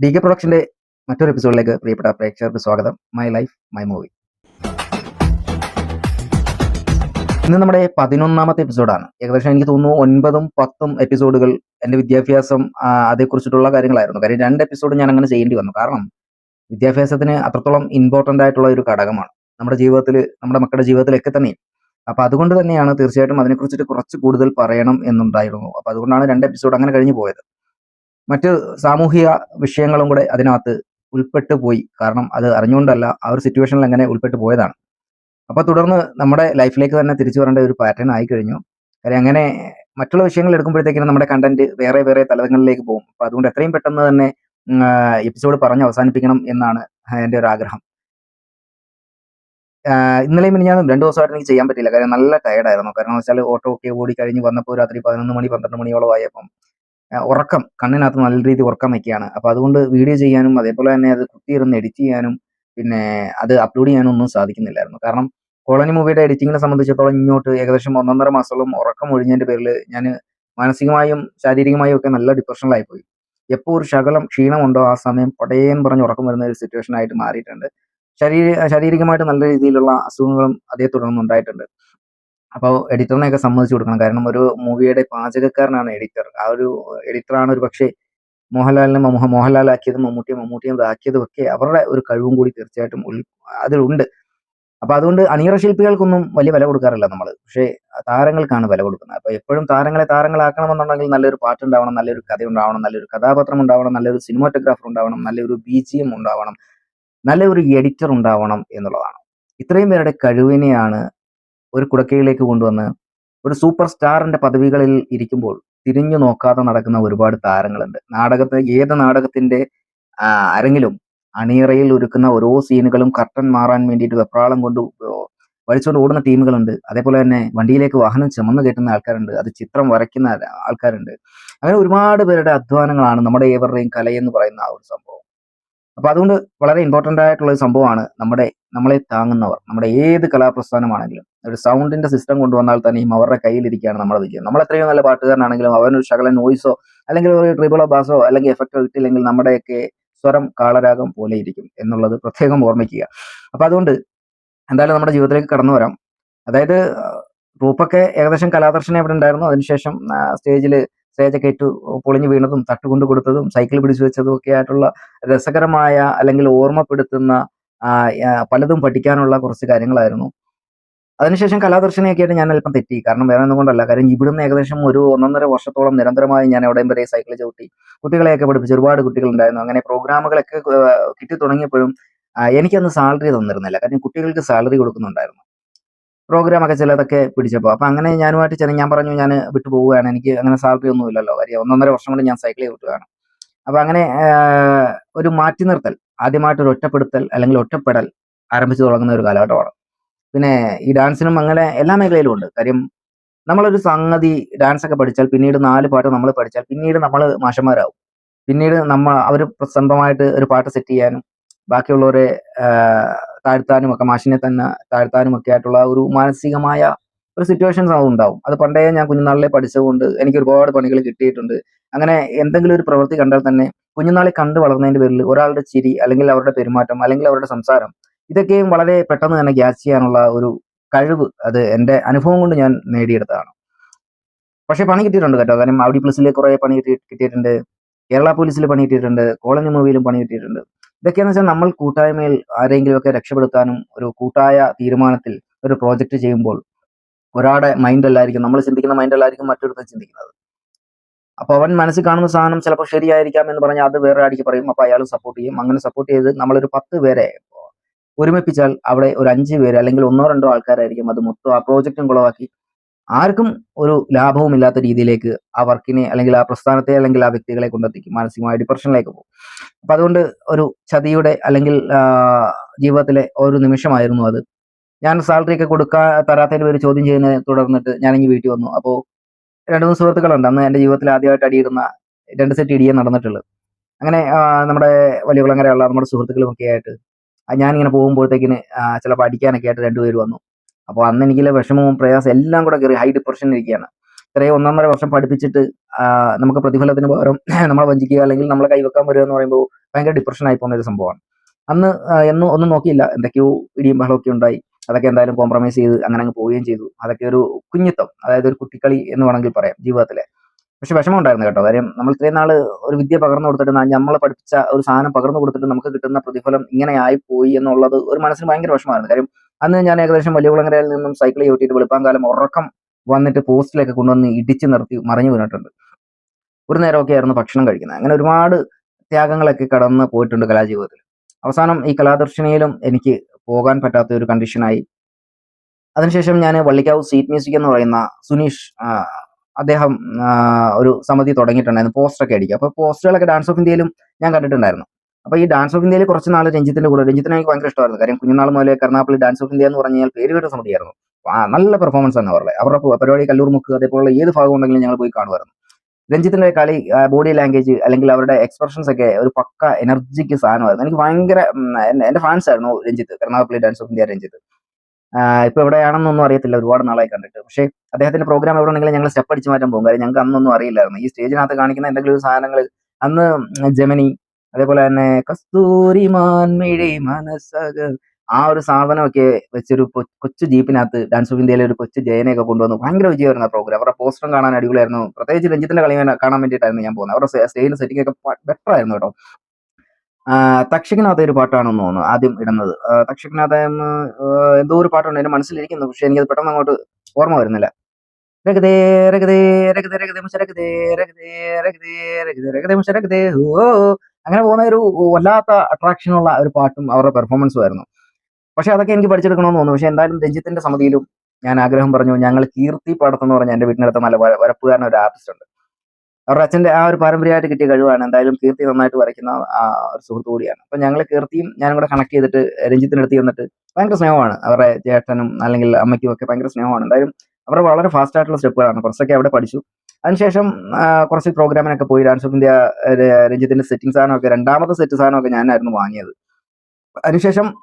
D K പ്രൊഡക്ഷന്റെ മറ്റൊരു എപ്പിസോഡിലേക്ക് പ്രിയപ്പെട്ട പ്രേക്ഷകർക്ക് സ്വാഗതം. മൈ ലൈഫ് മൈ മൂവി ഇന്ന് നമ്മുടെ പതിനൊന്നാമത്തെ എപ്പിസോഡാണ് ഏകദേശം എനിക്ക് തോന്നുന്നു ഒൻപതും പത്തും എപ്പിസോഡുകൾ എന്റെ വിദ്യാഭ്യാസം അതേക്കുറിച്ചിട്ടുള്ള കാര്യങ്ങളായിരുന്നു. കാര്യം രണ്ട് എപ്പിസോഡ് ഞാൻ അങ്ങനെ ചെയ്യേണ്ടി വന്നു. കാരണം വിദ്യാഭ്യാസത്തിന് അത്രത്തോളം ഇമ്പോർട്ടന്റ് ആയിട്ടുള്ള ഒരു ഘടകമാണ് നമ്മുടെ ജീവിതത്തിൽ നമ്മുടെ മക്കളുടെ ജീവിതത്തിലൊക്കെ തന്നെ. അപ്പൊ അതുകൊണ്ട് തന്നെയാണ് തീർച്ചയായിട്ടും അതിനെക്കുറിച്ചിട്ട് കുറച്ച് കൂടുതൽ പറയണം എന്നുണ്ടായിരുന്നു. അപ്പൊ അതുകൊണ്ടാണ് രണ്ട് എപ്പിസോഡ് അങ്ങനെ കഴിഞ്ഞു പോയത്. മറ്റ് സാമൂഹിക വിഷയങ്ങളും കൂടെ അതിനകത്ത് ഉൾപ്പെട്ടു പോയി. കാരണം അത് അറിഞ്ഞുകൊണ്ടല്ല ആ ഒരു സിറ്റുവേഷനിൽ അങ്ങനെ ഉൾപ്പെട്ടു പോയതാണ്. അപ്പോൾ തുടർന്ന് നമ്മുടെ ലൈഫിലേക്ക് തന്നെ തിരിച്ചു വരേണ്ട ഒരു പാറ്റേൺ ആയി കഴിഞ്ഞു കാര്യം അങ്ങനെ മറ്റുള്ള വിഷയങ്ങൾ എടുക്കുമ്പോഴത്തേക്കിനും നമ്മുടെ കണ്ടന്റ് വേറെ വേറെ തലങ്ങളിലേക്ക് പോകും. അപ്പോൾ അതുകൊണ്ട് എത്രയും പെട്ടെന്ന് തന്നെ എപ്പിസോഡ് പറഞ്ഞ് അവസാനിപ്പിക്കണം എന്നാണ് എന്റെ ഒരു ആഗ്രഹം. ഇന്നലെയും മിനിഞ്ഞാന്നും രണ്ട് ദിവസമായിട്ട് എനിക്ക് ചെയ്യാൻ പറ്റില്ല കാര്യം നല്ല ടയർഡായിരുന്നു കാരണം വെച്ചാൽ ഓട്ടോ ഒക്കെ ഓടി കഴിഞ്ഞ് വന്നപ്പോൾ രാത്രി പതിനൊന്ന് മണി പന്ത്രണ്ട് മണിയോളം ആയപ്പം ഉറക്കം കണ്ണിനകത്ത് നല്ല രീതിയിൽ ഉറക്കം വയ്ക്കുകയാണ്. അപ്പൊ അതുകൊണ്ട് വീഡിയോ ചെയ്യാനും അതേപോലെ തന്നെ അത് കുത്തിയിരുന്ന് എഡിറ്റ് ചെയ്യാനും പിന്നെ അത് അപ്ലോഡ് ചെയ്യാനും ഒന്നും സാധിക്കുന്നില്ലായിരുന്നു. കാരണം കോളനി മൂവിയുടെ എഡിറ്റിങ്ങിനെ സംബന്ധിച്ചിടത്തോളം ഇങ്ങോട്ട് ഏകദേശം ഒന്നൊന്നര മാസത്തോളം ഉറക്കം ഒഴിഞ്ഞതിന്റെ പേരിൽ ഞാൻ മാനസികമായും ശാരീരികമായും ഒക്കെ നല്ല ഡിപ്രഷനിലായി പോയി. എപ്പോൾ ഒരു ശകലം ക്ഷീണമുണ്ടോ ആ സമയം പടയേന്ന് പറഞ്ഞ് ഉറക്കം വരുന്ന ഒരു സിറ്റുവേഷൻ ആയിട്ട് മാറിയിട്ടുണ്ട്. ശരീര ശാരീരികമായിട്ട് നല്ല രീതിയിലുള്ള അസുഖങ്ങളും അതേ തുടർന്ന് ഉണ്ടായിട്ടുണ്ട് അപ്പോൾ എഡിറ്ററിനെയൊക്കെ സമ്മതിച്ചു കൊടുക്കണം. കാരണം ഒരു മൂവിയുടെ പാചകക്കാരനാണ് എഡിറ്റർ ആ ഒരു എഡിറ്ററാണ് ഒരു പക്ഷേ മോഹൻലാലിനെ മോഹ മോഹൻലാലാക്കിയതും മമ്മൂട്ടിയെ മമ്മൂട്ടിയെ ഇതാക്കിയതും ഒക്കെ അവരുടെ ഒരു കഴിവും കൂടി തീർച്ചയായിട്ടും അതിലുണ്ട്. അപ്പൊ അതുകൊണ്ട് അണിയറ ശില്പികൾക്കൊന്നും വലിയ വില കൊടുക്കാറില്ല നമ്മൾ പക്ഷേ താരങ്ങൾക്കാണ് വില കൊടുക്കുന്നത്. അപ്പൊ എപ്പോഴും താരങ്ങളെ താരങ്ങളാക്കണമെന്നുണ്ടെങ്കിൽ നല്ലൊരു പാട്ട് ഉണ്ടാവണം നല്ലൊരു കഥ ഉണ്ടാവണം നല്ലൊരു കഥാപാത്രം ഉണ്ടാവണം നല്ലൊരു സിനിമാറ്റോഗ്രാഫർ ഉണ്ടാവണം നല്ലൊരു ബി ജി എം ഉണ്ടാവണം നല്ലൊരു എഡിറ്റർ ഉണ്ടാവണം എന്നുള്ളതാണ്. ഇത്രയും പേരുടെ കഴിവിനെയാണ് ഒരു കുടക്കയിലേക്ക് കൊണ്ടുവന്ന് ഒരു സൂപ്പർ സ്റ്റാറിന്റെ പദവികളിൽ ഇരിക്കുമ്പോൾ തിരിഞ്ഞു നോക്കാതെ നടക്കുന്ന ഒരുപാട് താരങ്ങളുണ്ട്. നാടകത്തെ ഏത് നാടകത്തിന്റെ അരങ്ങിലും അണിയറയിൽ ഒരുക്കുന്ന ഓരോ സീനുകളും കർട്ടൻ മാറാൻ വേണ്ടിയിട്ട് വെപ്രാളം കൊണ്ട് വലിച്ചുകൊണ്ട് ഓടുന്ന ടീമുകളുണ്ട്. അതേപോലെ തന്നെ വണ്ടിയിലേക്ക് വാഹനം ചുമന്ന് കയറ്റുന്ന ആൾക്കാരുണ്ട്. അത് ചിത്രം വരയ്ക്കുന്ന ആൾക്കാരുണ്ട്. അങ്ങനെ ഒരുപാട് പേരുടെ അധ്വാനങ്ങളാണ് നമ്മുടെ ഏവരുടെയും കലയെന്ന് പറയുന്ന ആ ഒരു സംഭവം. അപ്പൊ അതുകൊണ്ട് വളരെ ഇമ്പോർട്ടന്റ് ആയിട്ടുള്ള ഒരു സംഭവമാണ് നമ്മുടെ നമ്മളെ താങ്ങുന്നവർ നമ്മുടെ ഏത് കലാപ്രസ്ഥാനമാണെങ്കിലും ഒരു സൗണ്ടിന്റെ സിസ്റ്റം കൊണ്ടുവന്നാൽ തന്നെയും അവരുടെ കയ്യിലിരിക്കുകയാണ് നമ്മുടെ വിജയം. നമ്മൾ എത്രയോ നല്ല പാട്ടുകാരനാണെങ്കിലും അവനൊരു ശകല നോയിസോ അല്ലെങ്കിൽ ഒരു ട്രിബിളോ ബാസോ അല്ലെങ്കിൽ എഫക്റ്റോ ഇട്ടില്ലെങ്കിൽ നമ്മുടെയൊക്കെ സ്വരം കാളരാഗം പോലെ ഇരിക്കും എന്നുള്ളത് പ്രത്യേകം ഓർമ്മിക്കുക. അപ്പൊ അതുകൊണ്ട് എന്തായാലും നമ്മുടെ ജീവിതത്തിലേക്ക് കടന്നു വരാം. അതായത് റൂപ്പൊക്കെ ഏകദേശം കലാദർശനം എവിടെ ഉണ്ടായിരുന്നു? അതിനുശേഷം സ്റ്റേജിൽ സ്റ്റേജൊക്കെ ഇട്ടു പൊളിഞ്ഞു വീണതും തട്ടുകൊണ്ട് കൊടുത്തതും സൈക്കിൾ പിടിച്ചു വെച്ചതും ഒക്കെ ആയിട്ടുള്ള രസകരമായ അല്ലെങ്കിൽ ഓർമ്മപ്പെടുത്തുന്ന പലതും പഠിക്കാനുള്ള കുറച്ച് കാര്യങ്ങളായിരുന്നു. അതിനുശേഷം കലാദർശനയൊക്കെ ആയിട്ട് ഞാൻ അല്പം തെറ്റി. കാരണം വേറെ ഒന്നും കൊണ്ടല്ല. കാരണം ഇവിടുന്ന് ഏകദേശം ഒരു ഒന്നൊന്നര വർഷത്തോളം നിരന്തരമായി ഞാൻ എവിടെയും വരെ സൈക്കിൾ ചവിട്ടി കുട്ടികളെയൊക്കെ പഠിപ്പിച്ച് ഒരുപാട് കുട്ടികളുണ്ടായിരുന്നു. അങ്ങനെ പ്രോഗ്രാമുകളൊക്കെ കിട്ടി തുടങ്ങിയപ്പോഴും എനിക്കന്ന് സാലറി തന്നിരുന്നില്ല. കാരണം കുട്ടികൾക്ക് സാലറി കൊടുക്കുന്നുണ്ടായിരുന്നു. പ്രോഗ്രാം ഒക്കെ ചിലതൊക്കെ പിടിച്ചപ്പോൾ. അപ്പം അങ്ങനെ ഞാനുമായിട്ട് ചെറിയ ഞാൻ പറഞ്ഞു ഞാൻ വിട്ടു പോവുകയാണ്. എനിക്ക് അങ്ങനെ സാലറി ഒന്നുമില്ലല്ലോ. കാര്യം ഒന്നൊന്നര വർഷം കൊണ്ട് ഞാൻ സൈക്കിൾ വിട്ടുകയാണ് അപ്പം അങ്ങനെ ഒരു മാറ്റി നിർത്തൽ ആദ്യമായിട്ട് ഒരു ഒറ്റപ്പെടുത്തൽ അല്ലെങ്കിൽ ഒറ്റപ്പെടൽ ആരംഭിച്ചു തുടങ്ങുന്ന ഒരു കാലഘട്ടമാണ്. പിന്നെ ഈ ഡാൻസിനും അങ്ങനെ എല്ലാ മേഖലയിലും ഉണ്ട്. കാര്യം നമ്മളൊരു സംഗതി ഡാൻസ് ഒക്കെ പഠിച്ചാൽ പിന്നീട് നാല് പാട്ട് നമ്മൾ പഠിച്ചാൽ പിന്നീട് നമ്മൾ മാഷന്മാരാവും. പിന്നീട് നമ്മൾ അവർ സ്വന്തമായിട്ട് ഒരു പാട്ട് സെറ്റ് ചെയ്യാനും ബാക്കിയുള്ളവരെ താഴ്ത്താനും ഒക്കെ മാഷിനെ തന്നെ താഴ്ത്താനും ഒക്കെ ആയിട്ടുള്ള ഒരു മാനസികമായ ഒരു സിറ്റുവേഷൻസ് അത് ഉണ്ടാവും. അത് പണ്ടേ ഞാൻ കുഞ്ഞുനാളിലെ പഠിച്ചതുകൊണ്ട് എനിക്ക് ഒരുപാട് പണികൾ കിട്ടിയിട്ടുണ്ട്. അങ്ങനെ എന്തെങ്കിലും ഒരു പ്രവൃത്തി കണ്ടാൽ തന്നെ കുഞ്ഞുനാളിൽ കണ്ടു വളർന്നതിന്റെ പേരിൽ ഒരാളുടെ ചിരി അല്ലെങ്കിൽ അവരുടെ പെരുമാറ്റം അല്ലെങ്കിൽ അവരുടെ സംസാരം ഇതൊക്കെയും വളരെ പെട്ടെന്ന് തന്നെ ഗ്യാസ് ചെയ്യാനുള്ള ഒരു കഴിവ് അത് എന്റെ അനുഭവം കൊണ്ട് ഞാൻ നേടിയെടുത്തതാണ്. പക്ഷെ പണി കിട്ടിയിട്ടുണ്ട് കേട്ടോ. കാരണം ഔഡി പ്ലസിൽ കുറെ പണി കിട്ടി കിട്ടിയിട്ടുണ്ട്. കേരള പോലീസിൽ പണി കിട്ടിയിട്ടുണ്ട്. കോളനി മൂവിയിലും പണി കിട്ടിയിട്ടുണ്ട്. ഇതൊക്കെയെന്ന് വെച്ചാൽ നമ്മൾ കൂട്ടായ്മയിൽ ആരെങ്കിലുമൊക്കെ രക്ഷപ്പെടുത്താനും ഒരു കൂട്ടായ തീരുമാനത്തിൽ ഒരു പ്രോജക്റ്റ് ചെയ്യുമ്പോൾ ഒരാളുടെ മൈൻഡ് അല്ലായിരിക്കും നമ്മൾ ചിന്തിക്കുന്ന മൈൻഡ് അല്ലായിരിക്കും മറ്റൊരുത്തൻ ചിന്തിക്കുന്നത്. അപ്പൊ അവൻ മനസ്സിൽ കാണുന്ന സാധനം ചിലപ്പോൾ ശരിയായിരിക്കാം എന്ന് പറഞ്ഞാൽ അത് വേറെ അടിക്ക് പറയും. അപ്പൊ അയാൾ സപ്പോർട്ട് ചെയ്യും. അങ്ങനെ സപ്പോർട്ട് ചെയ്ത് നമ്മളൊരു പത്ത് പേരെ ഒരുമിപ്പിച്ചാൽ അവിടെ ഒരു അഞ്ച് പേര് അല്ലെങ്കിൽ ഒന്നോ രണ്ടോ ആൾക്കാരായിരിക്കും അത് മൊത്തം ആ പ്രോജക്റ്റും കുളവാക്കി. ആർക്കും ഒരു ലാഭവും ഇല്ലാത്ത രീതിയിലേക്ക് ആ വർക്കിനെ അല്ലെങ്കിൽ ആ പ്രസ്ഥാനത്തെ അല്ലെങ്കിൽ ആ വ്യക്തികളെ കൊണ്ടെത്തിക്കും. മാനസികമായ ഡിപ്രഷനിലേക്ക് പോകും. അപ്പൊ അതുകൊണ്ട് ഒരു ചതിയുടെ അല്ലെങ്കിൽ ജീവിതത്തിലെ ഒരു നിമിഷമായിരുന്നു അത്. ഞാൻ സാലറി ഒക്കെ കൊടുക്കാ തരാത്തതിന് പേര് ചോദ്യം ചെയ്യുന്നതിനെ തുടർന്നിട്ട് ഞാനിങ്ങ് വീട്ടിൽ വന്നു. അപ്പോൾ രണ്ട് മൂന്ന് സുഹൃത്തുക്കളുണ്ട്. അന്ന് എന്റെ ജീവിതത്തിൽ ആദ്യമായിട്ട് അടിയിടുന്ന രണ്ട് സെറ്റ് ഇടിയേ നടന്നിട്ടുള്ളത് അങ്ങനെ നമ്മുടെ വലിയ കുളങ്ങരയുള്ള നമ്മുടെ സുഹൃത്തുക്കളും ഒക്കെ ആയിട്ട് ഞാനിങ്ങനെ പോകുമ്പോഴത്തേക്കിന് ചിലപ്പോൾ അടിക്കാനൊക്കെ ആയിട്ട് രണ്ടുപേര് വന്നു. അപ്പോൾ അന്ന് എനിക്ക് വിഷമവും പ്രയാസം എല്ലാം കൂടെ കയറി ഹൈ ഡിപ്രഷൻ ഇരിക്കുകയാണ്. ഇത്രയും ഒന്നൊന്നര വർഷം പഠിപ്പിച്ചിട്ട് നമുക്ക് പ്രതിഫലത്തിന് പകരം നമ്മളെ വഞ്ചിക്കുക അല്ലെങ്കിൽ നമ്മളെ കൈവെക്കാൻ വരിക എന്ന് പറയുമ്പോൾ ഭയങ്കര ഡിപ്രഷൻ ആയി പോകുന്ന ഒരു സംഭവമാണ്. അന്ന് എന്ന് ഒന്നും നോക്കിയില്ല. എന്തൊക്കെയോ ഇടിയും ബഹളമൊക്കെ ഉണ്ടായി. അതൊക്കെ എന്തായാലും കോംപ്രമൈസ് ചെയ്ത് അങ്ങനെ അങ്ങ് പോവുകയും ചെയ്തു. അതൊക്കെ ഒരു കുഞ്ഞിത്തം അതായത് ഒരു കുട്ടിക്കളി എന്ന് വേണമെങ്കിൽ പറയാം ജീവിതത്തിലെ. പക്ഷെ വിഷമം ഉണ്ടായിരുന്നു കേട്ടോ. കാര്യം നമ്മൾ ഇത്രയും നാൾ ഒരു വിദ്യ പകർന്നു കൊടുത്തിട്ട് നമ്മൾ പഠിപ്പിച്ച ഒരു സാധനം പകർന്നു കൊടുത്തിട്ട് നമുക്ക് കിട്ടുന്ന പ്രതിഫലം ഇങ്ങനെ ആയിപ്പോയി എന്നുള്ളത് ഒരു മനസ്സിന് ഭയങ്കര വിഷമമായിരുന്നു. കാര്യം അന്ന് ഞാൻ ഏകദേശം വലിയ കുളങ്ങരയിൽ നിന്നും സൈക്കിൾ ചവിട്ടിയിട്ട് വെളുപ്പാങ്കാലം ഉറക്കം വന്നിട്ട് പോസ്റ്റിലൊക്കെ കൊണ്ടുവന്ന് ഇടിച്ച് നിർത്തി മറിഞ്ഞു വീണിട്ടുണ്ട്. ഒരു നേരമൊക്കെ ആയിരുന്നു ഭക്ഷണം കഴിക്കുന്നത്. അങ്ങനെ ഒരുപാട് ത്യാഗങ്ങളൊക്കെ കടന്ന് പോയിട്ടുണ്ട് കലാജീവിതത്തിൽ അവസാനം ഈ കലാദർശനയിലും എനിക്ക് പോകാൻ പറ്റാത്ത ഒരു കണ്ടീഷനായി അതിനുശേഷം ഞാൻ വള്ളിക്കാവ് സീറ്റ് മ്യൂസിക് എന്ന് പറയുന്ന സുനീഷ് അദ്ദേഹം ഒരു സമിതി തുടങ്ങിയിട്ടുണ്ടായിരുന്നു. പോസ്റ്ററൊക്കെ അടിക്കുക അപ്പോൾ പോസ്റ്ററുകളൊക്കെ ഡാൻസ് ഓഫ് ഇന്ത്യയിലും ഞാൻ കണ്ടിട്ടുണ്ടായിരുന്നു. അപ്പോൾ ഈ ഡാൻസ് ഓഫ് ഇന്ത്യയിൽ കുറച്ച് നാൾ രഞ്ജിത്തിന്റെ കൂടെ രഞ്ജിത്തിന് എനിക്ക് ഭയങ്കര ഇഷ്ടമായിരുന്നു. കാര്യം കുഞ്ഞുനാൾ മുതലേ കർണാപ്പള്ളി ഡാൻസ് ഓഫ് ഇന്ത്യ എന്ന് പറഞ്ഞാൽ പേര് കേട്ട സമിതിയായിരുന്നു. നല്ല പെർഫോമൻസ് ആണ് അവരുടെ. അവരുടെ പരിപാടി കല്ലൂർ മുക്ക് അതേപോലുള്ള ഏത് ഭാഗം ഉണ്ടെങ്കിലും ഞങ്ങൾ പോയി കാണുമായിരുന്നു. രഞ്ജിത്തിന്റെ കളി ബോഡി ലാംഗ്വേജ് അല്ലെങ്കിൽ അവരുടെ എക്സ്പ്രഷൻസ് ഒക്കെ ഒരു പക്ക എനർജിക്ക് സാധനമായിരുന്നു. എനിക്ക് ഭയങ്കര എന്റെ- ഫാൻസ് ആയിരുന്നു Ranjith Karunagappally dance of India Ranjith. ഇപ്പൊ എവിടെയാണെന്നൊന്നും അറിയത്തില്ല ഒരുപാട് നാളായി കണ്ടിട്ട്. പക്ഷേ അദ്ദേഹത്തിന്റെ പ്രോഗ്രാം എവിടെ ഉണ്ടെങ്കിലും ഞങ്ങൾ സ്റ്റെപ്പ് അടിച്ച് മാറ്റാൻ പോകും. കാര്യം ഞങ്ങൾക്ക് അന്നൊന്നും അറിയില്ലായിരുന്നു. ഈ സ്റ്റേജിനകത്ത് കാണിക്കുന്ന എന്തെങ്കിലും ഒരു സാധനങ്ങൾ അന്ന് ജെമിനി അതേപോലെ തന്നെ കസ്തൂരി മാൻമിഴി മനസ്സക ആ ഒരു സാധനമൊക്കെ വെച്ചൊരു കൊച്ചു ജീപ്പിനകത്ത് ഡാൻസ് ഓഫ് ഇന്ത്യയിലെ ഒരു കൊച്ചു ജയനെയൊക്കെ കൊണ്ടുവന്നു ഭയങ്കര വിജയമായിരുന്നു ആ പ്രോഗ്രാം അവരുടെ പോസ്റ്ററും കാണാൻ അടിപൊളിയായിരുന്നു. പ്രത്യേകിച്ച് രഞ്ജിത്തിന്റെ കളി കാണാൻ- വേണ്ടിയിട്ടായിരുന്നു ഞാൻ പോകുന്നത്. അവരുടെ സ്റ്റേജിന്റെ സെറ്റിംഗ് ഒക്കെ ബെറ്റർ ആയിരുന്നു കേട്ടോ. തക്ഷിക്കനാഥ ഒരു പാട്ടാണെന്ന് തോന്നുന്നു ആദ്യം ഇടുന്നത്. തക്ഷകിനകത്ത് എന്തോ ഒരു പാട്ടാണ് എന്റെ മനസ്സിലിരിക്കുന്നു പക്ഷെ എനിക്കത് പെട്ടെന്ന് അങ്ങോട്ട് ഓർമ്മ വരുന്നില്ല. അങ്ങനെ പോകുന്ന ഒരു വല്ലാത്ത അട്രാക്ഷനുള്ള ഒരു പാട്ടും അവരുടെ പെർഫോമൻസും ആയിരുന്നു. പക്ഷെ അതൊക്കെ എനിക്ക് പഠിച്ചെടുക്കണമെന്ന് തോന്നുന്നു. പക്ഷെ എന്തായാലും രഞ്ജിത്തിന്റെ സമിതിയിലും ഞാൻ ആഗ്രഹം പറഞ്ഞു ഞങ്ങൾ കീർത്തി പാടത്തെന്ന് പറഞ്ഞ എന്റെ വീട്ടിനടുത്ത് നല്ല വര- വരപ്പുകാരൻ ഒരു ആർട്ടിസ്റ്റ് ഉണ്ട്. അവരുടെ അച്ഛന്റെ ആ ഒരു പാരമ്പര്യമായിട്ട് കിട്ടിയ കഴിവാണ്. എന്തായാലും കീർത്തി നന്നായിട്ട് വരയ്ക്കുന്ന ആ ഒരു സുഹൃത്തു കൂടിയാണ്. അപ്പൊ ഞങ്ങൾ കീർത്തിയും ഞാനും കൂടെ കണക്ട് ചെയ്തിട്ട് രഞ്ജിത്തിന്റെ അടുത്ത് വന്നിട്ട് ഭയങ്കര സ്നേഹമാണ്. അവരുടെ ചേട്ടനും അല്ലെങ്കിൽ അമ്മയ്ക്കും ഒക്കെ ഭയങ്കര സ്നേഹമാണ്. എന്തായാലും അവർ വളരെ ഫാസ്റ്റ് ആയിട്ടുള്ള സ്റ്റെപ്പുകളാണ്. കുറച്ചൊക്കെ അവിടെ പഠിച്ചു. അതിനുശേഷം കുറച്ച് പ്രോഗ്രാമിനൊക്കെ പോയി. ഡാൻസ് ഓഫ് ഇന്ത്യ രഞ്ജിത്തിന്റെ സെറ്റിംഗ് സാധനമൊക്കെ രണ്ടാമത്തെ സെറ്റ് സാധനമൊക്കെ ഞാനായിരുന്നു വാങ്ങിയത്. അതിനുശേഷം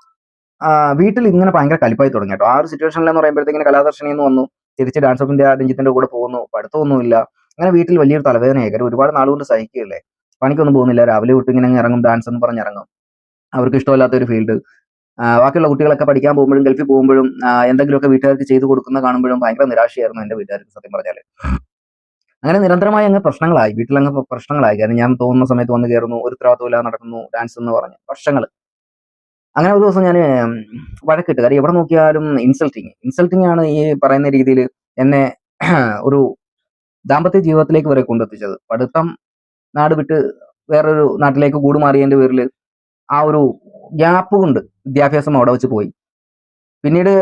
വീട്ടിൽ ഇങ്ങനെ ഭയങ്കര കലിപ്പായി തുടങ്ങി കേട്ടോ. ആ ഒരു സിറ്റുവേഷനിൽ എന്ന് പറയുമ്പോഴത്തേക്കിന് കലാദർശനിൽ നിന്ന് വന്നു. തിരിച്ച് ഡാൻസ് ഓഫ് ഇന്ത്യ രഞ്ജിത്തിന്റെ കൂടെ പോകുന്നു. പഠിത്തമൊന്നുമില്ല. അങ്ങനെ വീട്ടിൽ വലിയൊരു തലവേദനയായി കാര്യം ഒരുപാട് നാളുകൊണ്ട് സഹിക്കുകയല്ലേ? പണിക്കൊന്നും പോകുന്നില്ല. രാവിലെ വിട്ട് ഇങ്ങനെ ഇറങ്ങും. ഡാൻസ് എന്ന് പറഞ്ഞ് ഇറങ്ങും. അവർക്ക് ഇഷ്ടമല്ലാത്ത ഒരു ഫീൽഡ് ബാക്കിയുള്ള കുട്ടികളൊക്കെ പഠിക്കാൻ പോകുമ്പോഴും ഗൾഫിൽ പോകുമ്പോഴും എന്തെങ്കിലുമൊക്കെ വീട്ടുകാർക്ക് ചെയ്തു കൊടുക്കുന്ന കാണുമ്പോഴും ഭയങ്കര നിരാശയായിരുന്നു എന്റെ വീട്ടുകാർക്ക് സത്യം പറഞ്ഞാൽ അങ്ങനെ നിരന്തരമായി അങ്ങ് പ്രശ്നങ്ങളായി. വീട്ടിലങ്ങ് പ്ര- പ്രശ്നങ്ങളായി. കാരണം ഞാൻ തോന്നുന്ന സമയത്ത് വന്ന് കയറുന്നു. ഒരു ഉത്തരവാദിത്തമില്ലാതെ നടക്കുന്നു. ഡാൻസ് എന്ന് പറഞ്ഞ്. വർഷങ്ങൾ അങ്ങനെ ഒരു ദിവസം ഞാൻ വഴക്കിട്ട്. കാര്യം എവിടെ നോക്കിയാലും ഇൻസൾട്ടിങ് ഇൻസൾട്ടിങ് ആണ് ഈ പറയുന്ന രീതിയിൽ എന്നെ ഒരു ദാമ്പത്യ ജീവിതത്തിലേക്ക് വരെ കൊണ്ടെത്തിച്ചത്. പഠിത്തം നാട് വിട്ട് വേറൊരു നാട്ടിലേക്ക് കൂടുമാറിയതിന്റെ പേരിൽ ആ ഒരു ഗ്യാപ്പ് കൊണ്ട് വിദ്യാഭ്യാസം അവിടെ വെച്ച് പോയി. പിന്നീട്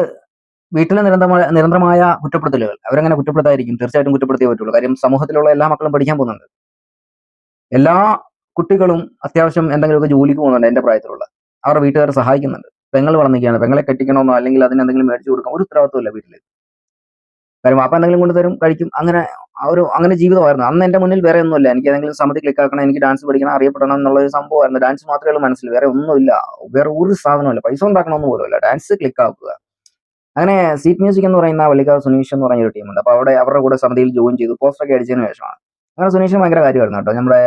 വീട്ടിലെ നിരന്തരമായ നിരന്തരമായ കുറ്റപ്പെടുത്തലുകൾ. അവരങ്ങനെ കുറ്റപ്പെടുത്താതിരിക്കും. തീർച്ചയായിട്ടും കുറ്റപ്പെടുത്തിയേ പറ്റുള്ളൂ. കാര്യം സമൂഹത്തിലുള്ള എല്ലാ മക്കളും പഠിക്കാൻ പോകുന്നുണ്ട്. എല്ലാ കുട്ടികളും അത്യാവശ്യം എന്തെങ്കിലുമൊക്കെ ജോലിക്ക് പോകുന്നുണ്ട് എന്റെ പ്രായത്തിലുള്ള. അവരുടെ വീട്ടുകാരെ സഹായിക്കുന്നുണ്ട്. പെങ്ങൾ വളർന്നിരിക്കുകയാണ്. പെങ്ങളെ കെട്ടിക്കണമെന്നോ അല്ലെങ്കിൽ അതിന് എന്തെങ്കിലും മേടിച്ചു കൊടുക്കാം ഒരു ഉത്തരവാദിത്വമില്ല വീട്ടിൽ കാര്യം വാപ്പ എന്തെങ്കിലും കൊണ്ടുതരും കഴിക്കും. അങ്ങനെ ഒരു അങ്ങനെ ജീവിതമായിരുന്നു. അന്ന് എന്റെ മുന്നിൽ വേറെ ഒന്നുമില്ല. എനിക്ക് ഏതെങ്കിലും സമിതി ക്ലിക്കാക്കണം എനിക്ക് ഡാൻസ് പഠിക്കണം അറിയപ്പെടണം എന്നുള്ള ഒരു സംഭവമായിരുന്നു. ഡാൻസ് മാത്രമേ മനസ്സിൽ. വേറെ ഒന്നുമില്ല. വേറെ ഒരു സാധനമില്ല പൈസ ഉണ്ടാക്കണമെന്ന് പോലുമില്ല ഡാൻസ് ക്ലിക്കാക്കുക അങ്ങനെ സീറ്റ് മ്യൂസിക് എന്ന് പറയുന്ന വള്ളിക്കാവ് സുനീഷ് എന്ന് പറഞ്ഞ ഒരു ടീമുണ്ട് അപ്പൊ അവിടെ അവരുടെ കൂടെ സമിതിയിൽ ജോയിൻ ചെയ്തു. പോസ്റ്ററൊക്കെ അടിച്ചതിന് ശേഷമാണ്. അങ്ങനെ സുനീഷിന് ഭയങ്കര കാര്യമായിരുന്നു കേട്ടോ. നമ്മുടെ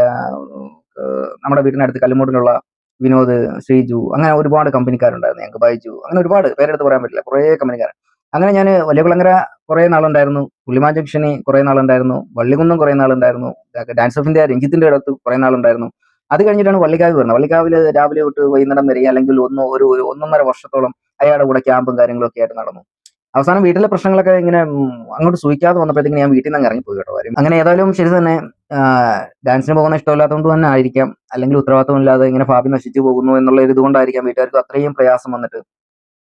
നമ്മുടെ വീടിനടുത്ത് കല്ലുമൂട്ടിലുള്ള വിനോദ് ശ്രീജു അങ്ങനെ ഒരുപാട് കമ്പനിക്കാരുണ്ടായിരുന്നു. ഞങ്ങൾക്ക് ബൈജു അങ്ങനെ ഒരുപാട് പേരെടുത്ത് പറയാൻ പറ്റില്ല. കുറേ കമ്പനിക്കാർ അങ്ങനെ ഞാൻ വലിയകുളങ്ങര കുറേ നാളുണ്ടായിരുന്നു. പുള്ളിമാൻ ജംഗ്ഷനിൽ കുറേ നാളുണ്ടായിരുന്നു. വള്ളികുന്നം കുറേ നാളുണ്ടായിരുന്നു. ഡാൻസ് ഓഫ് ഇന്ത്യ രഞ്ജിത്തിന്റെ അടുത്ത് കുറേ നാളുണ്ടായിരുന്നു. അത് കഴിഞ്ഞിട്ടാണ് വള്ളിക്കാവ് വരുന്നത്. വള്ളിക്കാവിൽ രാവിലെ തൊട്ട് വൈകുന്നേരം വരെ അല്ലെങ്കിൽ ഒന്ന് ഒരു ഒന്നൊന്നര വർഷത്തോളം അയാളുടെ കൂടെ ക്യാമ്പും കാര്യങ്ങളും ഒക്കെ ആയിട്ട് നടന്നു. അവസാനം വീട്ടിലെ പ്രശ്നങ്ങളൊക്കെ ഇങ്ങനെ അങ്ങോട്ട് സൂക്ഷിക്കാതെ വന്നപ്പോഴത്തേക്കും ഞാൻ വീട്ടിൽ നിന്ന് ഇറങ്ങിപ്പോയി കേട്ടോ. അങ്ങനെ ഏതായാലും ശരി തന്നെ ഡാൻസിന് പോകുന്ന ഇഷ്ടമില്ലാത്തതുകൊണ്ട് തന്നെ ആയിരിക്കാം. അല്ലെങ്കിൽ ഉത്തരവാദിത്വം ഇല്ലാതെ ഇങ്ങനെ ഭാവി നശിച്ചു പോകുന്നു എന്നുള്ള ഒരു ഇതുകൊണ്ടായിരിക്കാം വീട്ടുകാർക്ക് അത്രയും പ്രയാസം വന്നിട്ട്.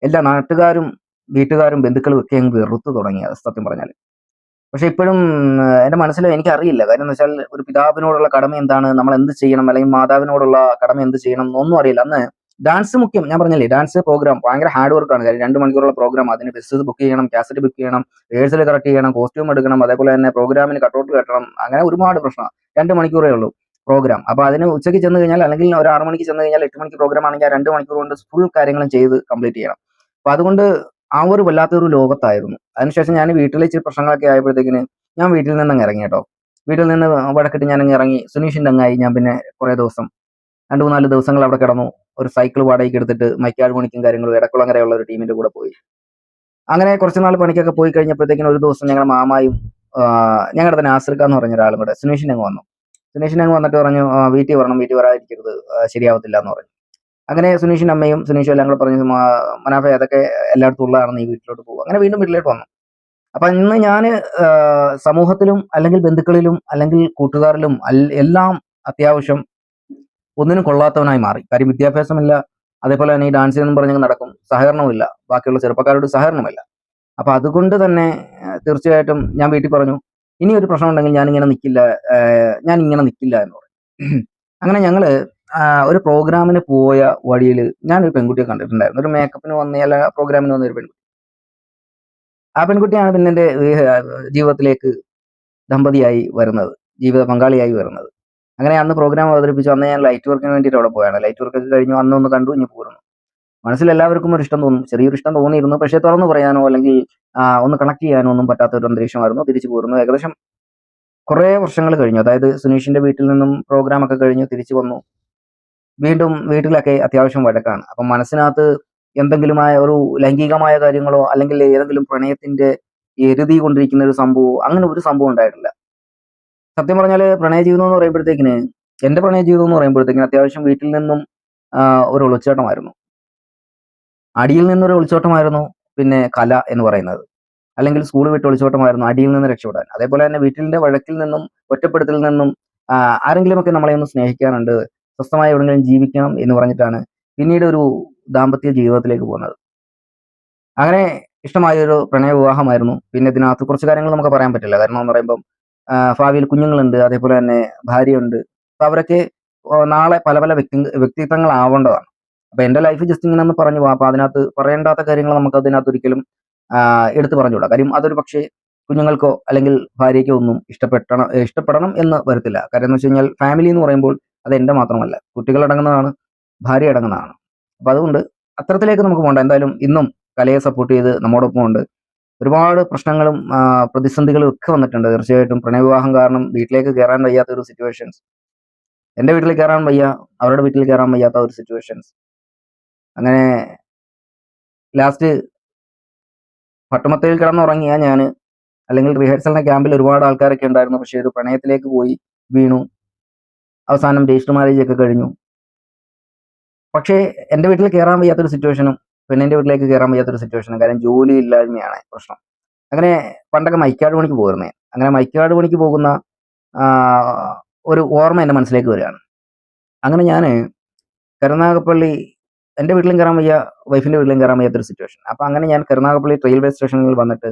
എല്ലാ നാട്ടുകാരും വീട്ടുകാരും ബന്ധുക്കളും ഒക്കെ അങ്ങ് വെറുത്തു തുടങ്ങി അത് സത്യം പറഞ്ഞാൽ പക്ഷെ ഇപ്പോഴും എന്റെ മനസ്സിൽ എനിക്കറിയില്ല. കാര്യം എന്ന് വെച്ചാൽ ഒരു പിതാവിനോടുള്ള കടമ എന്താണ്? നമ്മൾ എന്ത് ചെയ്യണം? അല്ലെങ്കിൽ മാതാവിനോടുള്ള കടമ എന്ത് ചെയ്യണം എന്നൊന്നും അറിയില്ല. അന്ന് ഡാൻസ് മുഖ്യം ഞാൻ പറഞ്ഞില്ലേ ഡാൻസ് പ്രോഗ്രാം ഭയങ്കര ഹാർഡ് വർക്കാണ് കാര്യം രണ്ട് മണിക്കൂറുള്ള പ്രോഗ്രാം അതിന് ബസ്സസ് ബുക്ക് ചെയ്യണം കാസറ്റ് ബുക്ക് ചെയ്യണം റിഹേഴ്സൽ കറക്റ്റ് ചെയ്യണം കോസ്റ്റ്യൂം എടുക്കണം അതേപോലെ തന്നെ പ്രോഗ്രാമിന് കട്ടൗട്ട് കെട്ടണം അങ്ങനെ ഒരുപാട് പ്രശ്നമാണ് രണ്ട് മണിക്കൂറേ ഉള്ളൂ പ്രോഗ്രാം അപ്പൊ അതിന് ഉച്ചയ്ക്ക് ചെന്ന് കഴിഞ്ഞാൽ അല്ലെങ്കിൽ ഒരു ആറ് മണിക്ക് ചെന്ന് കഴിഞ്ഞാൽ എട്ട് മണിക്ക് പ്രോഗ്രാം ആണെങ്കിൽ ആ രണ്ട് മണിക്കൂർ കൊണ്ട് ഫുൾ കാര്യങ്ങളും ചെയ്ത് കംപ്ലീറ്റ് ചെയ്യണം. അപ്പൊ അതുകൊണ്ട് ആ ഒരു വല്ലാത്തൊരു ലോകത്തായിരുന്നു. അതിനുശേഷം ഞാൻ വീട്ടിലെ ഇച്ചിരി പ്രശ്നങ്ങളൊക്കെ ആയപ്പോഴത്തേക്കിന് ഞാൻ വീട്ടിൽ നിന്ന് അങ്ങ് ഇറങ്ങി കേട്ടോ. വീട്ടിൽ നിന്ന് വടക്കിട്ട് ഞാൻ അങ്ങ് ഇറങ്ങി സുനീഷിന്റെ അങ്ങായി ഞാൻ പിന്നെ കുറേ ദിവസം രണ്ട് മൂന്നാൽ ദിവസങ്ങൾ അവിടെ കിടന്നു. ഒരു സൈക്കിൾ വാടകയ്ക്ക് എടുത്തിട്ട് മൈക്കാട് പണിക്കും കാര്യങ്ങളും ഇടക്കുളങ്ങരയുള്ള ഒരു ടീമിന്റെ കൂടെ പോയി. അങ്ങനെ കുറച്ച് നാൾ പണിക്കൊക്കെ പോയി കഴിഞ്ഞപ്പോഴത്തേക്കിനും ഒരു ദിവസം ഞങ്ങളുടെ മാമായും ഞങ്ങളുടെ തന്നെ ആശ്രിക്ക എന്ന് പറഞ്ഞ ഒരാളും കൂടെ സുനീഷിനെ അങ്ങ് വന്നു. സുനീഷിനെ അങ്ങ് വന്നിട്ട് പറഞ്ഞു "ആ, വീട്ടിൽ വരണം വീട്ടിൽ വരാതിരിക്കരുത് ശരിയാവത്തില്ല എന്ന് പറഞ്ഞു. അങ്ങനെ സുനീഷിന്റെ അമ്മയും സുനീഷും എല്ലാം കൂടെ പറഞ്ഞു മനാഫെ അതൊക്കെ എല്ലായിടത്തും ഉള്ളതാണെന്ന് ഈ വീട്ടിലോട്ട് പോകും അങ്ങനെ വീണ്ടും വീട്ടിലോട്ട് വന്നു. അപ്പൊ ഇന്ന് ഞാൻ സമൂഹത്തിലും അല്ലെങ്കിൽ ബന്ധുക്കളിലും അല്ലെങ്കിൽ കൂട്ടുകാരിലും എല്ലാം അത്യാവശ്യം ഒന്നിനും കൊള്ളാത്തവനായി മാറി. കാര്യം വിദ്യാഭ്യാസമില്ല. അതേപോലെ തന്നെ ഈ ഡാൻസിൽ നിന്നും പറഞ്ഞ് നടക്കും. സഹകരണമില്ല ബാക്കിയുള്ള ചെറുപ്പക്കാരോട് സഹകരണമില്ല അപ്പൊ അതുകൊണ്ട് തന്നെ തീർച്ചയായിട്ടും ഞാൻ വീട്ടിൽ പറഞ്ഞു ഇനി ഒരു പ്രശ്നം ഉണ്ടെങ്കിൽ ഞാൻ ഇങ്ങനെ നിൽക്കില്ല ഞാൻ ഇങ്ങനെ നിൽക്കില്ല എന്ന് പറഞ്ഞു. അങ്ങനെ ഞങ്ങൾ ഒരു പ്രോഗ്രാമിന് പോയ വഴിയിൽ ഞാനൊരു പെൺകുട്ടിയെ കണ്ടിട്ടുണ്ടായിരുന്നു. ഒരു മേക്കപ്പിന് വന്ന അല്ല പ്രോഗ്രാമിന് വന്ന ഒരു പെൺകുട്ടി. ആ പെൺകുട്ടിയാണ് പിന്നെ എന്റെ ജീവിതത്തിലേക്ക് ദമ്പതിയായി വരുന്നത്. ജീവിത പങ്കാളിയായി വരുന്നത്. അങ്ങനെ അന്ന് പ്രോഗ്രാം അവതരിപ്പിച്ചു. അന്ന് ഞാൻ ലൈറ്റ് വർക്കിന് വേണ്ടിയിട്ട് അവിടെ പോയാണ്. ലൈറ്റ് വർക്ക് ഒക്കെ കഴിഞ്ഞു. അന്ന് ഒന്ന് കണ്ടു ഇനി പോരുന്നു. മനസ്സിൽ എല്ലാവർക്കും ഒരു ഇഷ്ടം തോന്നും. ചെറിയൊരു ഇഷ്ടം തോന്നിയിരുന്നു. പക്ഷേ തുറന്നു പറയാനോ അല്ലെങ്കിൽ ഒന്ന് കണക്ട് ചെയ്യാനോ ഒന്നും പറ്റാത്ത ഒരു അന്തരീക്ഷമായിരുന്നു. തിരിച്ചു പോരുന്നു. ഏകദേശം കുറേ വർഷങ്ങൾ കഴിഞ്ഞു. അതായത് സുനീഷിന്റെ വീട്ടിൽ നിന്നും പ്രോഗ്രാം ഒക്കെ കഴിഞ്ഞു തിരിച്ചു വന്നു. വീണ്ടും വീട്ടിലൊക്കെ അത്യാവശ്യം വഴക്കാണ്. അപ്പം മനസ്സിനകത്ത് എന്തെങ്കിലുമായ ഒരു ലൈംഗികമായ കാര്യങ്ങളോ അല്ലെങ്കിൽ ഏതെങ്കിലും പ്രണയത്തിന്റെ എരുതി കൊണ്ടിരിക്കുന്ന ഒരു സംഭവമോ അങ്ങനെ ഒരു സംഭവം ഉണ്ടായിട്ടില്ല. സത്യം പറഞ്ഞാൽ പ്രണയ ജീവിതം എന്ന് പറയുമ്പോഴത്തേക്കിന് എന്റെ പ്രണയ ജീവിതം എന്ന് പറയുമ്പോഴത്തേക്കിന് അത്യാവശ്യം വീട്ടിൽ നിന്നും ഒരു ഒളിച്ചോട്ടമായിരുന്നു. അടിയിൽ നിന്നൊരു ഒളിച്ചോട്ടമായിരുന്നു പിന്നെ കല എന്ന് പറയുന്നത്. അല്ലെങ്കിൽ സ്കൂൾ വിട്ട് ഒളിച്ചോട്ടമായിരുന്നു അടിയിൽ നിന്ന് രക്ഷപ്പെടാൻ. അതേപോലെ തന്നെ വീട്ടിലിന്റെ വഴക്കിൽ നിന്നും ഒറ്റപ്പെടുത്തലിൽ നിന്നും ആരെങ്കിലും ആരെങ്കിലുമൊക്കെ നമ്മളെ ഒന്ന് സ്നേഹിക്കാനുണ്ട് സ്വസ്ഥമായി എവിടെയെങ്കിലും ജീവിക്കണം എന്ന് പറഞ്ഞിട്ടാണ് പിന്നീട് ഒരു ദാമ്പത്യ ജീവിതത്തിലേക്ക് പോകുന്നത്. അങ്ങനെ ഇഷ്ടമായൊരു പ്രണയ വിവാഹമായിരുന്നു. പിന്നെ ഇതിനകത്ത് കുറച്ച് കാര്യങ്ങൾ നമുക്ക് പറയാൻ പറ്റില്ല. കാരണം എന്ന് പറയുമ്പം ഭാവിയിൽ കുഞ്ഞുങ്ങളുണ്ട് അതേപോലെ തന്നെ ഭാര്യയുണ്ട്. അപ്പൊ അവരൊക്കെ നാളെ പല പല വ്യക്തി വ്യക്തിത്വങ്ങളാവേണ്ടതാണ്. അപ്പൊ എന്റെ ലൈഫ് ജസ്റ്റ് ഇങ്ങനെ ഒന്ന് പറഞ്ഞു പോവാം അപ്പൊ അതിനകത്ത് പറയേണ്ടാത്ത കാര്യങ്ങൾ നമുക്ക് അതിനകത്ത് ഒരിക്കലും എടുത്തു പറഞ്ഞുകൂടാ. കാര്യം അതൊരു പക്ഷേ കുഞ്ഞുങ്ങൾക്കോ അല്ലെങ്കിൽ ഭാര്യയ്ക്കോ ഒന്നും ഇഷ്ടപ്പെട്ടണം ഇഷ്ടപ്പെടണം എന്ന് വരത്തില്ല. കാര്യം എന്ന് വെച്ച് കഴിഞ്ഞാൽ ഫാമിലി എന്ന് പറയുമ്പോൾ അത് എന്റെ മാത്രമല്ല. കുട്ടികൾ അടങ്ങുന്നതാണ് ഭാര്യ അടങ്ങുന്നതാണ്. അപ്പൊ അതുകൊണ്ട് അത്തരത്തിലേക്ക് നമുക്ക് പോകണ്ട. എന്തായാലും ഇന്നും കലയെ സപ്പോർട്ട് ചെയ്ത് നമ്മോടൊപ്പം ഉണ്ട് ഒരുപാട് പ്രശ്നങ്ങളും പ്രതിസന്ധികളും ഒക്കെ വന്നിട്ടുണ്ട്. തീർച്ചയായിട്ടും പ്രണയവിവാഹം കാരണം വീട്ടിലേക്ക് കയറാൻ വയ്യാത്ത ഒരു സിറ്റുവേഷൻസ് എന്റെ വീട്ടിൽ കയറാൻ വയ്യ അവരുടെ വീട്ടിൽ കയറാൻ വയ്യാത്ത ഒരു സിറ്റുവേഷൻസ് അങ്ങനെ ലാസ്റ്റ് പട്ടുമത്തയിൽ കിടന്നുറങ്ങിയ ഞാൻ അല്ലെങ്കിൽ റിഹേഴ്സലിന്റെ ക്യാമ്പിൽ ഒരുപാട് ആൾക്കാരൊക്കെ ഉണ്ടായിരുന്നു. പക്ഷേ ഒരു പ്രണയത്തിലേക്ക് പോയി വീണു. അവസാനം രജിസ്റ്റർ മാരേജ് ഒക്കെ കഴിഞ്ഞു. പക്ഷേ എന്റെ വീട്ടിൽ കയറാൻ വയ്യാത്തൊരു സിറ്റുവേഷനും പെണ്ണിന്റെ വീട്ടിലേക്ക് കയറാൻ വയ്യാത്തൊരു സിറ്റുവേഷൻ കാരണം ജോലി ഇല്ലായ്മയാണ് പ്രശ്നം. അങ്ങനെ പണ്ടൊക്കെ മൈക്കാട് പണിക്ക് പോകുന്നേ അങ്ങനെ മൈക്കാട് പണിക്ക് പോകുന്ന ഒരു ഓർമ്മ എന്റെ മനസ്സിലേക്ക് വരികയാണ്. അങ്ങനെ ഞാൻ കരുനാഗപ്പള്ളി എന്റെ വീട്ടിലും കയറാൻ വയ്യ വൈഫിന്റെ വീട്ടിലും കയറാൻ വയ്യാത്തൊരു സിറ്റുവേഷൻ അപ്പൊ അങ്ങനെ ഞാൻ കരുനാഗപ്പള്ളി റെയിൽവേ സ്റ്റേഷനിൽ വന്നിട്ട്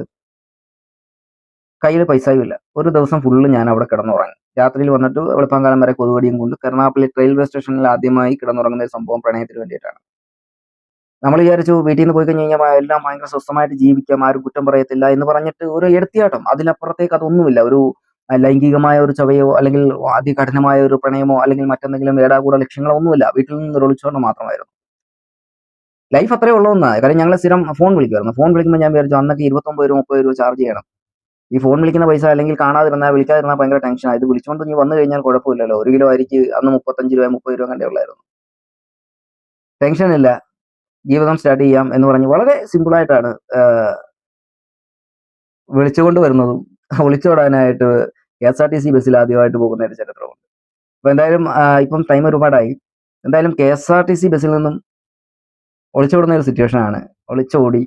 കയ്യിൽ പൈസയും ഇല്ല. ഒരു ദിവസം ഫുള്ള് ഞാൻ അവിടെ കിടന്നുറങ്ങി. രാത്രിയിൽ വന്നിട്ട് വെളുപ്പാങ്കാലം വരെ കൊതുകടിയും കൊണ്ട് കരുനാഗപ്പള്ളി റെയിൽവേ സ്റ്റേഷനിൽ ആദ്യമായി കിടന്നുറങ്ങുന്ന ഒരു സംഭവം പ്രണയത്തിന് വേണ്ടിയിട്ടാണ്. നമ്മൾ വിചാരിച്ചു വീട്ടിൽ നിന്ന് പോയി കഴിഞ്ഞ് കഴിഞ്ഞാൽ എല്ലാം ഭയങ്കര സ്വസ്ഥമായിട്ട് ജീവിക്കാം ആരും കുറ്റം പറയത്തില്ല എന്ന് പറഞ്ഞിട്ട് ഒരു എടുത്തിയാട്ടം. അതിലപ്പുറത്തേക്ക് അതൊന്നുമില്ല. ഒരു ലൈംഗികമായ ഒരു ചവയോ അല്ലെങ്കിൽ അതികഠിനമായ ഒരു പ്രണയമോ അല്ലെങ്കിൽ മറ്റെന്തെങ്കിലും ഏടാകൂട ലക്ഷ്യങ്ങളോ ഒന്നുമില്ല വീട്ടിൽ നിന്ന് ഒളിച്ചുകൊണ്ട് മാത്രമായിരുന്നു. ലൈഫ് അത്രേ ഉള്ളതെന്നാ കാര്യം ഞങ്ങൾ സ്ഥിരം ഫോൺ വിളിക്കുമായിരുന്നു ഫോൺ വിളിക്കുമ്പോൾ ഞാൻ വിചാരിച്ചു അന്നൊക്കെ ഇരുപത്തൊമ്പത് രൂപ മുപ്പത് രൂപ ചാർജ് ചെയ്യണം. ഈ ഫോൺ വിളിക്കുന്ന പൈസ അല്ലെങ്കിൽ കാണാതിരുന്നാൽ വിളിക്കാതിരുന്നാൽ ഭയങ്കര ടെൻഷനാണ് ഇത് വിളിച്ചുകൊണ്ട് നീ വന്നു കഴിഞ്ഞാൽ കുഴപ്പമില്ലല്ലോ. ഒരു കിലോ അരിക്ക് അന്ന് മുപ്പത്തഞ്ച് രൂപ മുപ്പത് രൂപ കണ്ടേ ഉള്ളായിരുന്നു. ടെൻഷൻ ഇല്ല. ജീവിതം സ്റ്റാർട്ട് ചെയ്യാം എന്ന് പറഞ്ഞ് വളരെ സിമ്പിളായിട്ടാണ് വിളിച്ചുകൊണ്ട് വരുന്നതും വിളിച്ചോടാനായിട്ട് K S R T C ബസ്സിൽ ആദ്യമായിട്ട് പോകുന്ന ഒരു ചരിത്രമുണ്ട്. അപ്പൊ എന്തായാലും ഇപ്പം ടൈം ഒരുപാടായി. എന്തായാലും K S R T C ബസ്സിൽ നിന്നും ഒളിച്ചോടുന്ന ഒരു സിറ്റുവേഷൻ ആണ്. ഒളിച്ചോടി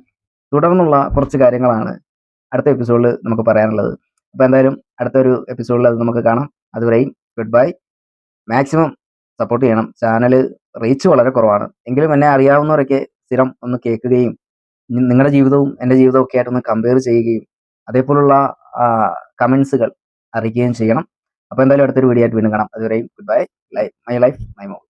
തുടർന്നുള്ള കുറച്ച് കാര്യങ്ങളാണ് അടുത്ത എപ്പിസോഡിൽ നമുക്ക് പറയാനുള്ളത്. അപ്പൊ എന്തായാലും അടുത്തൊരു എപ്പിസോഡിൽ അത് നമുക്ക് കാണാം. അതുവരെയും ഗുഡ് ബൈ മാക്സിമം സപ്പോർട്ട് ചെയ്യണം. ചാനൽ റീച്ച് വളരെ കുറവാണ്. എങ്കിലും എന്നെ അറിയാവുന്നവരൊക്കെ സ്ഥിരം ഒന്ന് കേൾക്കുകയും നിങ്ങളുടെ ജീവിതവും എന്റെ ജീവിതവും ഒക്കെ ആയിട്ടൊന്ന് കമ്പയർ ചെയ്യുകയും അതേപോലുള്ള കമൻസുകൾ അറിയിക്കുകയും ചെയ്യണം. അപ്പോൾ എന്തായാലും അടുത്തൊരു വീഡിയോ ആയിട്ട് വീണ്ടും കാണാം. അതുവരെയും good bye life my life my മോ